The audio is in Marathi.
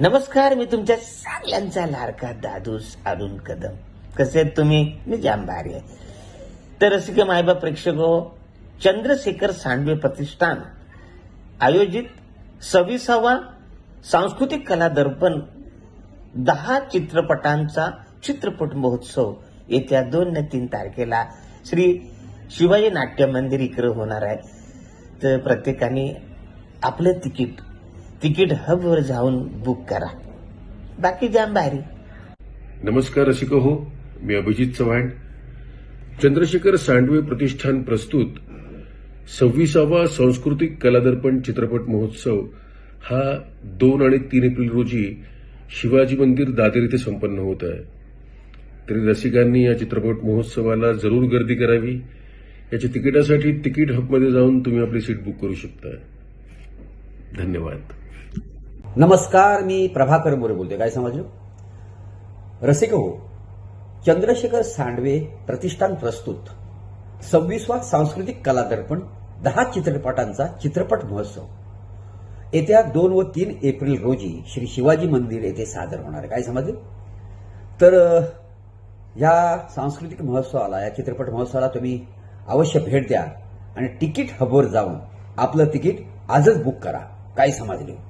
नमस्कार मी तुमच्या सगळ्यांचा लाडका दादूस अरुण कदम. कसे तुम्ही? मी जांभारी आहे. तर रसिक मायबा प्रेक्षक हो चंद्रशेखर सांडवे प्रतिष्ठान आयोजित सव्वीसावा सांस्कृतिक कला दर्पण दहा चित्रपटांचा चित्रपट महोत्सव येत्या दोन ने तीन तारखेला श्री शिवाजी नाट्य मंदिर इकडे होणार आहे. तर प्रत्येकाने आपलं तिकीट तिकीट हबवर जाऊन बुक करा. बाकी जाम भारी. नमस्कार रसिक हो मी अभिजित चव्हाण. चंद्रशेखर सांडवे प्रतिष्ठान प्रस्तुत सव्वीसावा सांस्कृतिक कलादर्पण चित्रपट महोत्सव हा दोन आणि तीन एप्रिल रोजी शिवाजी मंदिर दादर इथे संपन्न होत आहे. तरी रसिकांनी या चित्रपट महोत्सवाला जरूर गर्दी करावी. याच्या तिकिटासाठी तिकीट हबमध्ये जाऊन तुम्ही आपली सीट बुक करू शकता. धन्यवाद. नमस्कार मी प्रभाकर मोरे बोलते काय समजलं? रसिक हो चंद्रशेखर सांडवे प्रतिष्ठान प्रस्तुत. सव्वीसवा सांस्कृतिक कला दर्पण दहा चित्रपटांचा चित्रपट महोत्सव. येत्या दोन व तीन एप्रिल रोजी श्री शिवाजी मंदिर येथे सादर होणार आहे. काय समजले? तर या सांस्कृतिक महोत्सवाला या चित्रपट महोत्सवाला तुम्ही अवश्य भेट द्या आणि तिकीट हबवर जाऊन आपलं तिकीट आजच बुक करा. काय समजले?